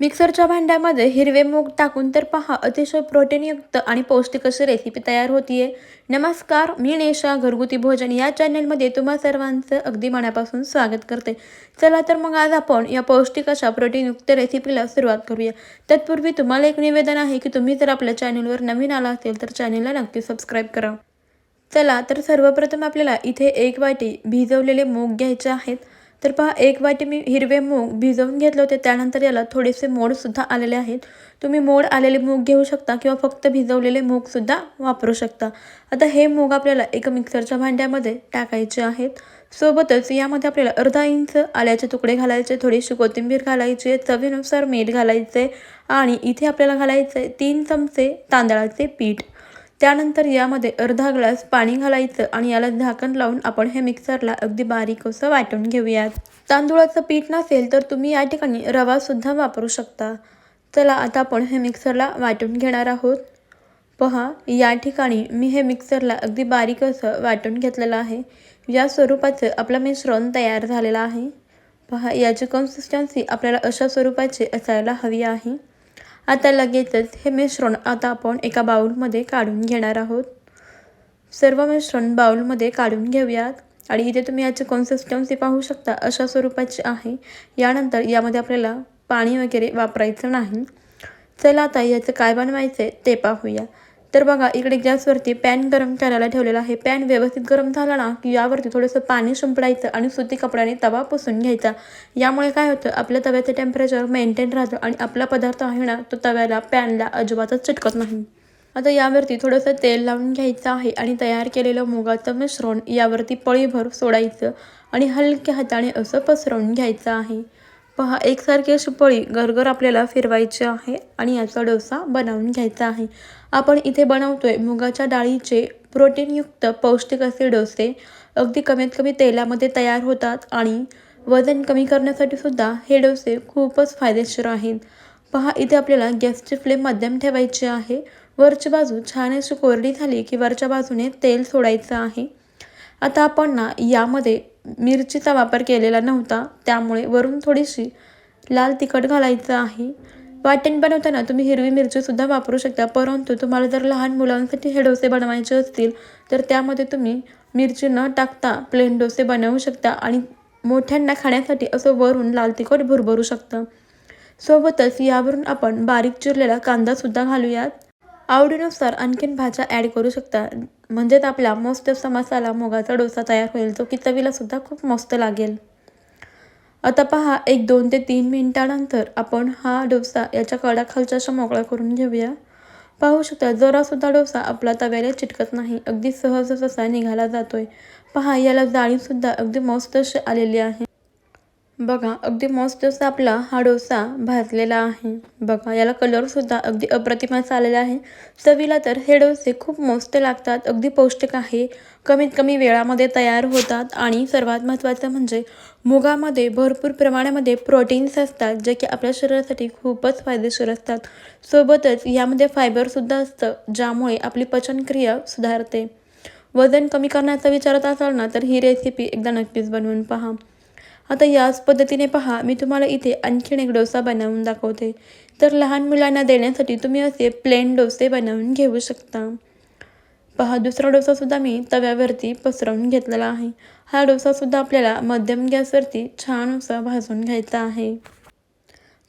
मिक्सरच्या भांड्यामध्ये हिरवे मूग टाकून तर पहा अतिशय प्रोटीनयुक्त आणि पौष्टिक अशी रेसिपी तयार होतीये. नमस्कार मी नेशा घरगुती भोजन या चॅनलमध्ये तुम्हा सर्वांचं अगदी मनापासून स्वागत करते. चला तर मग आज आपण या पौष्टिक अशा प्रोटीनयुक्त रेसिपीला सुरुवात करूया. तत्पूर्वी तुम्हाला एक निवेदन आहे की तुम्ही जर आपल्या चॅनलवर नवीन आला असेल तर चॅनलला नक्की सबस्क्राईब करा. चला तर सर्वप्रथम आपल्याला इथे एक वाटी भिजवलेले मूग घ्यायचे आहेत. तर पहा एक वाटी मी हिरवे मूग भिजवून घेतले होते. त्यानंतर याला थोडेसे मोडसुद्धा आलेले आहेत. तुम्ही मोड आलेले मूग घेऊ शकता किंवा फक्त भिजवलेले मूगसुद्धा वापरू शकता. आता हे मूग आपल्याला एका मिक्सरच्या भांड्यामध्ये टाकायचे आहेत. सोबतच यामध्ये आपल्याला अर्धा इंच आल्याचे तुकडे घालायचे थोडीशी कोथिंबीर घालायची चवीनुसार मीठ घालायचे आणि इथे आपल्याला घालायचे तीन चमचे तांदळाचे पीठ. त्यानंतर यामध्ये अर्धा ग्लास पाणी घालायचं आणि याला झाकण लावून आपण हे मिक्सरला अगदी बारीक असं वाटून घेऊयात. तांदूळाचं पीठ नसेल तर तुम्ही या ठिकाणी रवासुद्धा वापरू शकता. चला आता आपण हे मिक्सरला वाटून घेणार आहोत. पहा या ठिकाणी मी हे मिक्सरला अगदी बारीक असं वाटून घेतलेलं आहे. या स्वरूपाचं आपलं मिश्रण तयार झालेलं आहे. पहा याची कन्सिस्टन्सी आपल्याला अशा स्वरूपाची असायला हवी आहे. आता लगेचच हे मिश्रण आता आपण एका बाउलमध्ये काढून घेणार आहोत. सर्व मिश्रण बाउलमध्ये काढून घेऊयात. आणि इथे तुम्ही याची कन्सिस्टन्सी पाहू शकता अशा स्वरूपाची आहे. यानंतर यामध्ये आपल्याला पाणी वगैरे वापरायचं नाही. चला आता याचं काय बनवायचं आहे ते पाहूया. तर बघा इकडे गॅसवरती पॅन गरम करायला ठेवलेला आहे. पॅन व्यवस्थित गरम झाला ना की यावरती थोडंसं पाणी शिंपडायचं आणि सुती कपड्याने तवा पुसून घ्यायचा. यामुळे काय होतं आपल्या तव्याचं टेम्परेचर मेंटेन राहतं आणि आपला पदार्थ आहे ना तो तव्याला पॅनला अजिबातच चिटकत नाही. आता यावरती थोडंसं तेल लावून घ्यायचं आहे आणि तयार केलेलं मुगाचं मिश्रण यावरती पळीभर सोडायचं आणि हलक्या हाताने असं पसरवून घ्यायचं आहे. पहा एकसारखी अशी पळी घरघर आपल्याला फिरवायची आहे आणि याचा डोसा बनवून घ्यायचा आहे. आपण इथे बनवतोय मुगाच्या डाळीचे प्रोटीनयुक्त पौष्टिक असे डोसे. अगदी कमीत कमी तेलामध्ये तयार होतात आणि वजन कमी करण्यासाठी सुद्धा हे डोसे खूपच फायदेशीर आहेत. पहा इथे आपल्याला गॅसची फ्लेम मध्यम ठेवायची आहे. वरची बाजू छान अशी कोरडी झाली की वरच्या बाजूने तेल सोडायचं आहे. आता आपण ना यामध्ये मिरचीचा वापर केलेला नव्हता त्यामुळे वरून थोडीशी लाल तिखट घालायचं आहे. वाटण बनवताना तुम्ही हिरवी मिरचीसुद्धा वापरू शकता परंतु तुम्हाला जर लहान मुलांसाठी हे डोसे बनवायचे असतील तर त्यामध्ये तुम्ही मिरची न टाकता प्लेन डोसे बनवू शकता आणि मोठ्यांना खाण्यासाठी असं वरून लाल तिखट भुरभरू शकतं. सोबतच यावरून आपण बारीक चिरलेला कांदासुद्धा घालूयात. आवडीनुसार आणखीन भाज्या ॲड करू शकता. म्हणजेच आपला मस्त असा मसाला मुगाचा डोसा तयार होईल जो की चवीलासुद्धा खूप मस्त लागेल. आता पहा एक दोन ते तीन मिनिटानंतर आपण हा डोसा याच्या कडाखालच्या अशा मोकळा करून घेऊया. पाहू शकता जरासुद्धा डोसा आपला तव्याला चिटकत नाही. अगदी सहजच असा निघाला जातोय. पहा याला जाळीसुद्धा अगदी मस्त अशी आलेली आहे. बघा अगदी मस्त असा आपला हा डोसा भाजलेला आहे. बघा याला कलरसुद्धा अगदी अप्रतिमाचा आलेला आहे. चवीला तर हे डोसे खूप मस्त लागतात अगदी पौष्टिक आहे. कमीत कमी वेळामध्ये तयार होतात आणि सर्वात महत्त्वाचं म्हणजे मुगामध्ये भरपूर प्रमाणामध्ये प्रोटीन्स असतात जे की आपल्या शरीरासाठी खूपच फायदेशीर असतात. सोबतच यामध्ये फायबरसुद्धा असतं ज्यामुळे आपली पचनक्रिया सुधारते. वजन कमी करण्याचा विचारत असाल ना तर ही रेसिपी एकदा नक्कीच बनवून पहा. आता याच पद्धतीने पहा मी तुम्हाला इथे आणखीन एक डोसा बनवून दाखवते. तर लहान मुलांना देण्यासाठी तुम्ही असे प्लेन डोसे बनवून घेऊ शकता. पहा दुसरा डोसासुद्धा मी तव्यावरती पसरवून घेतलेला आहे. हा डोसासुद्धा आपल्याला मध्यम गॅसवरती छान असा भाजून घ्यायचा आहे.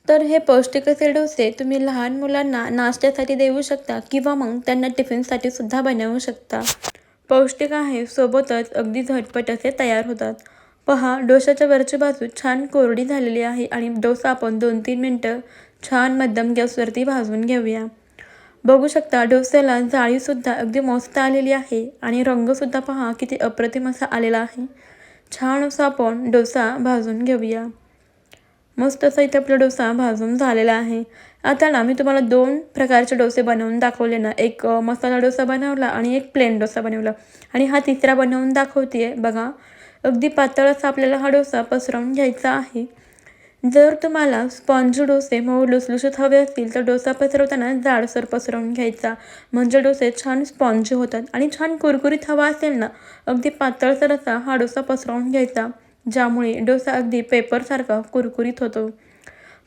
तर हे पौष्टिक असे डोसे तुम्ही लहान मुलांना नाश्त्यासाठी देऊ शकता किंवा मग त्यांना टिफिनसाठी सुद्धा बनवू शकता. पौष्टिक आहे सोबतच अगदी झटपट असे तयार होतात. पहा डोशाच्या वरची बाजू छान कोरडी झालेली आहे आणि डोसा आपण दोन तीन मिनटं छान मध्यम गॅसवरती भाजून घेऊया. बघू शकता डोस्याला जाळीसुद्धा अगदी मस्त आलेली आहे आणि रंगसुद्धा पहा किती अप्रतिम असा आलेला आहे. छान असा आपण डोसा भाजून घेऊया. मस्त असा इथे आपला डोसा भाजून झालेला आहे. आता ना मी तुम्हाला दोन प्रकारचे डोसे बनवून दाखवले ना. एक मसाला डोसा बनवला आणि एक प्लेन डोसा बनवला. आणि हा तिसरा बनवून दाखवते बघा. अगदी पातळ असा आपल्याला हा डोसा पसरवून घ्यायचा आहे. जर तुम्हाला स्पॉन्ज डोसे मऊ लुसलुशीत हवे असतील तर डोसा पसरवताना जाडसर पसरवून घ्यायचा. म्हणजे डोसे छान स्पॉन्ज होतात आणि छान कुरकुरीत हवा असेल ना अगदी पातळसर असा हा डोसा पसरवून घ्यायचा ज्यामुळे डोसा अगदी पेपरसारखा कुरकुरीत होतो.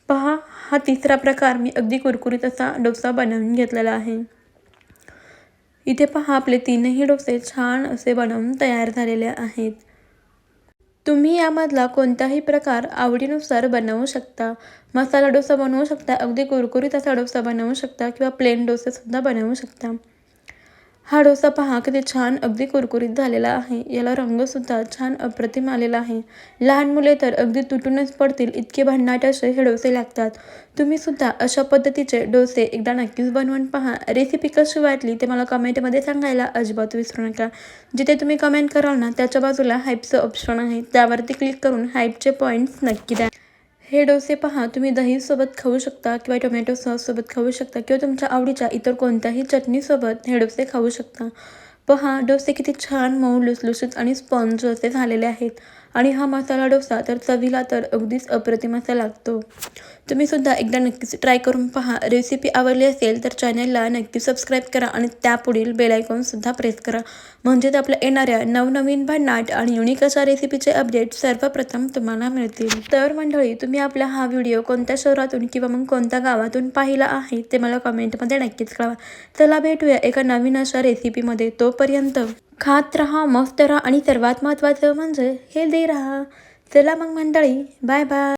पहा हा तिसरा प्रकार मी अगदी कुरकुरीत असा डोसा बनवून घेतलेला आहे. इथे पहा आपले तीनही डोसे छान असे बनवून तयार झालेले आहेत. तुम्ही यामधला कोणताही प्रकार आवडीनुसार बनवू शकता. मसाला डोसा बनवू शकता अगदी कुरकुरीत असा डोसा बनवू शकता किंवा प्लेन डोसेसुद्धा बनवू शकता. हा डोसा पहा किती छान अगदी कुरकुरीत झालेला आहे. याला रंगसुद्धा छान अप्रतिम आलेला आहे. लहान मुले तर अगदी तुटूनच पडतील इतके भन्नाट असे हे डोसे लागतात. तुम्हीसुद्धा अशा पद्धतीचे डोसे एकदा नक्कीच बनवून पहा. रेसिपी कशी वाटली ते मला कमेंटमध्ये सांगायला अजिबात विसरू नका. जिथे तुम्ही कमेंट कराल ना त्याच्या बाजूला हाईपचं ऑप्शन आहे. त्यावरती क्लिक करून हाईपचे पॉईंट्स नक्की द्या. हे डोसे पहा तुम्ही दहीसोबत खाऊ शकता किंवा टोमॅटो सॉससोबत खाऊ शकता किंवा तुमच्या आवडीच्या इतर कोणत्याही चटणीसोबत हे डोसे खाऊ शकता. पहा डोसे किती छान मऊ लुसलुशीत आणि स्पॉन्ज असे झालेले आहेत. आणि हा मसाला डोसा तर चवीला तर अगदीच अप्रतिम असा लागतो. तुम्हीसुद्धा एकदा नक्कीच ट्राय करून पहा. रेसिपी आवडली असेल तर चॅनलला नक्की सबस्क्राईब करा आणि त्यापुढील बेलायकॉनसुद्धा प्रेस करा. म्हणजेच आपल्या येणाऱ्या नवनवीन भन्नाट आणि युनिक अशा रेसिपीचे अपडेट सर्वप्रथम तुम्हाला मिळतील. तर मंडळी तुम्ही आपला हा व्हिडिओ कोणत्या शहरातून किंवा मग कोणत्या गावातून पाहिला आहे ते मला कमेंटमध्ये नक्कीच कळवा. चला भेटूया एका नवीन अशा रेसिपीमध्ये तोपर्यंत खात राहा मस्त राहा आणि सर्वात महत्त्वाचं म्हणजे हेल्दी राहा. चला मग मंडळी बाय बाय